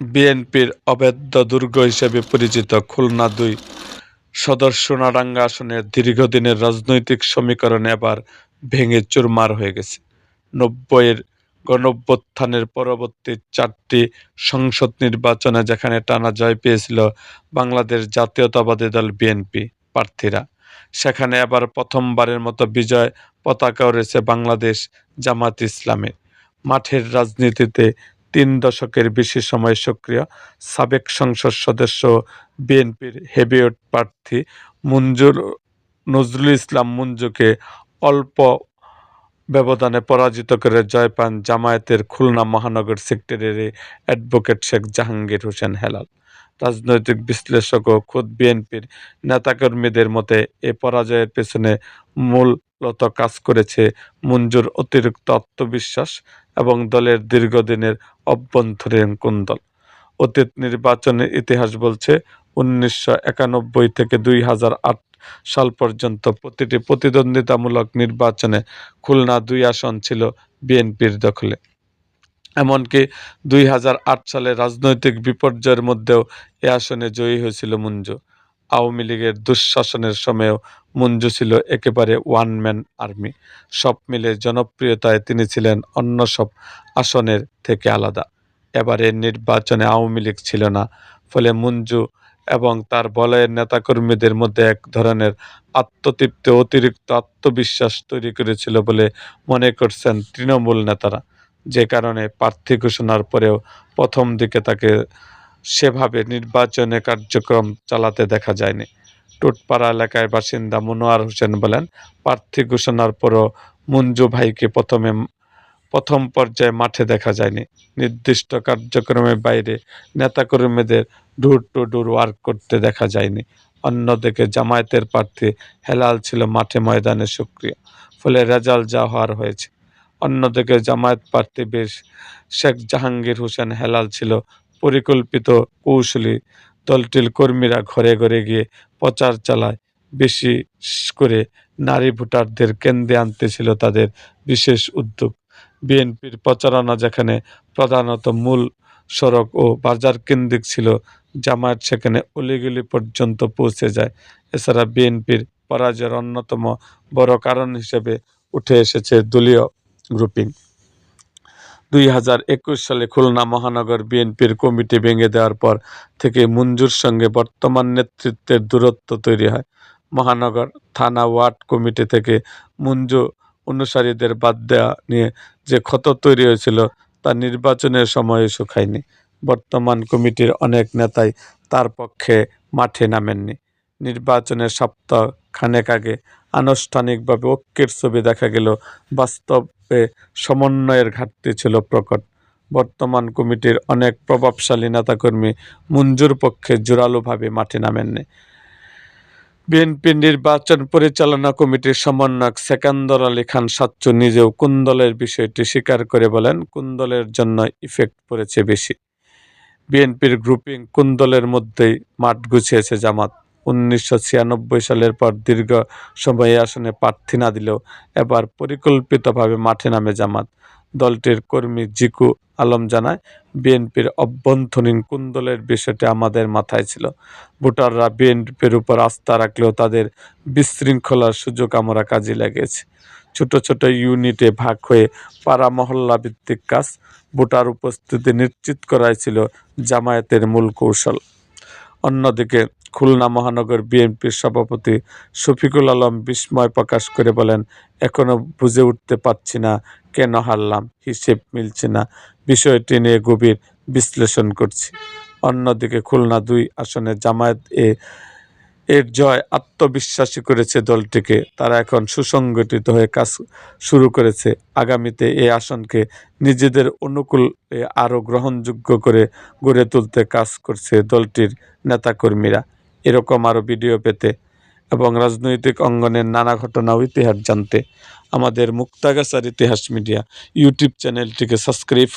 বিএনপির অভেদ্য দুর্গ হিসেবে পরিচিত খুলনা দুই সদর সোনাডাঙ্গা আসনের দীর্ঘদিনের রাজনৈতিক সমীকরণ এবার ভেঙে চুরমার হয়ে গেছে। নব্বইয়ের গণঅভ্যুত্থানের পরবর্তী চারটি সংসদ নির্বাচনে যেখানে টানা জয় পেয়েছিল বাংলাদেশ জাতীয়তাবাদী দল বিএনপি প্রার্থীরা, সেখানে আবার প্রথমবারের মতো বিজয় পতাকা উড়েছে বাংলাদেশ জামাত ইসলামের। মাঠের রাজনীতিতে তিন দশকের বেশি সময় সক্রিয় সাবেক সংসদ সদস্য বিএনপির হেভিওয়েট প্রার্থী মঞ্জুর নজরুল ইসলাম মঞ্জুকে অল্প ব্যবধানে পরাজিত করে জয় পান জামায়াতের খুলনা মহানগর সেক্টরের অ্যাডভোকেট শেখ জাহাঙ্গীর হোসেন হেলাল। রাজনৈতিক বিশ্লেষক ও খোদ বিএনপির নেতাকর্মীদের মতে এ পরাজয়ের পেছনে মূলত কাজ করেছে মঞ্জুর অতিরিক্ত আত্মবিশ্বাস এবং দলের দীর্ঘদিনের অভ্যন্তরীণ কুন্দল। অতীত নির্বাচনের ইতিহাস বলছে উনিশশো একানব্বই থেকে দুই হাজার আট সাল পর্যন্ত প্রতিটি প্রতিদ্বন্দ্বিতামূলক নির্বাচনে খুলনা দুই আসন ছিল বিএনপির দখলে। এমনকি দুই হাজার আট সালে রাজনৈতিক বিপর্যয়ের মধ্যেও এ আসনে জয়ী হয়েছিল মঞ্জু। আওয়ামী লীগের দুঃশাসনের সময়েও মঞ্জু ছিল একেবারে ওয়ান ম্যান আর্মি। সব মিলে জনপ্রিয়তায় তিনি ছিলেন অন্য সব আসনের থেকে আলাদা। এবারে নির্বাচনে আওয়ামী লীগ ছিল না, ফলে মঞ্জু এবং তার বলয়ের নেতাকর্মীদের মধ্যে এক ধরনের আত্মতৃপ্তি অতিরিক্ত আত্মবিশ্বাস তৈরি করেছিল বলে মনে করছেন তৃণমূল নেতারা। যে কারণে প্রার্থী ঘোষণার পরেও প্রথম দিকে তাকে সেভাবে নির্বাচনে কার্যক্রম চালাতে দেখা যায়নি। টুটপাড়া এলাকায় বাসিন্দা মনোয়ার হোসেন বলেন, প্রার্থী ঘোষণার পরও মঞ্জু ভাইকে প্রথমে প্রথম পর্যায়ে মাঠে দেখা যায়নি। নির্দিষ্ট কার্যক্রমের বাইরে নেতাকর্মীদের ডোর টু ডোর ওয়ার্ক করতে দেখা যায়নি। অন্যদিকে জামায়াতের প্রার্থী হেলাল ছিল মাঠে ময়দানে সক্রিয়, ফলে রেজাল্ট যা হওয়ার হয়েছে। অন্যদিকে জামায়াত প্রার্থী বেশ শেখ জাহাঙ্গীর হোসেন হেলাল ছিল পরিকল্পিত কৌশলী। দলটির কর্মীরা ঘরে ঘরে গিয়ে প্রচার চালায়। বেশি করে নারী ভোটারদের কেন্দ্রে আনতে ছিল তাদের বিশেষ উদ্যোগ। বিএনপির প্রচারণা যেখানে প্রধানত মূল সড়ক ও বাজার কেন্দ্রিক ছিল, জামায়াত সেখানে অলিগলি পর্যন্ত পৌঁছে যায়। এছাড়া বিএনপির পরাজয়ের অন্যতম বড় কারণ হিসেবে উঠে এসেছে দলীয় গ্রুপিং। দুই হাজার একুশ সালে খুলনা মহানগর বিএনপির কমিটি ভেঙে দেওয়ার পর থেকে মঞ্জুর সঙ্গে বর্তমান নেতৃত্বের দূরত্ব তৈরি হয়। মহানগর থানা ওয়ার্ড কমিটি থেকে মঞ্জু অনুসারীদের বাদ দেওয়া নিয়ে যে ক্ষত তৈরি হয়েছিল তা নির্বাচনের সময়ে শুকায়নি। বর্তমান কমিটির অনেক নেতাই তার পক্ষে মাঠে নামেননি। নির্বাচনের সপ্তাহ খানেক আগে আনুষ্ঠানিকভাবে ঐক্যের ছবি দেখা গেল। বাস্তবে সমন্বয়ের ঘাটতি ছিল প্রকট। বর্তমান কমিটির অনেক প্রভাবশালী নেতাকর্মী মঞ্জুর পক্ষে জোরালোভাবে মাঠে নামেননি। বিএনপি নির্বাচন পরিচালনা কমিটির সমন্বয়ক সেকান্দর আলী খান সাচ্চু নিজেও কুন্দলের বিষয়টি স্বীকার করে বলেন কুন্দলের জন্য ইফেক্ট পড়েছে বেশি? বিএনপির গ্রুপিং কুন্দলের মধ্যেই মাঠ গুছিয়েছে জামাত? উনিশশো ছিয়ানব্বই সালের পর দীর্ঘ সময় আসনে প্রার্থী না দিলেও এবার পরিকল্পিতভাবে মাঠে নামে জামাত। দলটির কর্মী জিকু আলম জানায়, বিএনপির অভ্যন্তরীণ কুন্দলের বিষয়টি আমাদের মাথায় ছিল। ভোটাররা বিএনপির উপর আস্থা রাখলেও তাদের বিশৃঙ্খলার সুযোগ আমরা কাজে লাগিয়েছি। ছোট ছোট ইউনিটে ভাগ হয়ে পাড়া মহল্লা ভিত্তিক কাজ ভোটার উপস্থিতি নিশ্চিত করাই ছিল জামায়াতের মূল কৌশল। অন্যদিকে খুলনা মহানগর বিএনপির সভাপতি শফিকুল আলম বিস্ময় প্রকাশ করে বলেন, এখনও বুঝে উঠতে পারছি না কেন হারলাম, হিসেব মিলছে না। বিষয়টি নিয়ে গভীর বিশ্লেষণ করছি। অন্যদিকে খুলনা দুই আসনে জামায়াত এ এর জয় আত্মবিশ্বাসী করেছে দলটিকে। তারা এখন সুসংগঠিত হয়ে কাজ শুরু করেছে। আগামীতে এই আসনকে নিজেদের অনুকূলে আরও গ্রহণযোগ্য করে গড়ে তুলতে কাজ করছে দলটির নেতাকর্মীরা। এরকম আরও ভিডিও পেতে এবং রাজনৈতিক অঙ্গনের নানা ঘটনা ইতিহাস জানতে আমাদের মুক্তাগাছার ইতিহাস মিডিয়া ইউটিউব চ্যানেলটিকে সাবস্ক্রাইব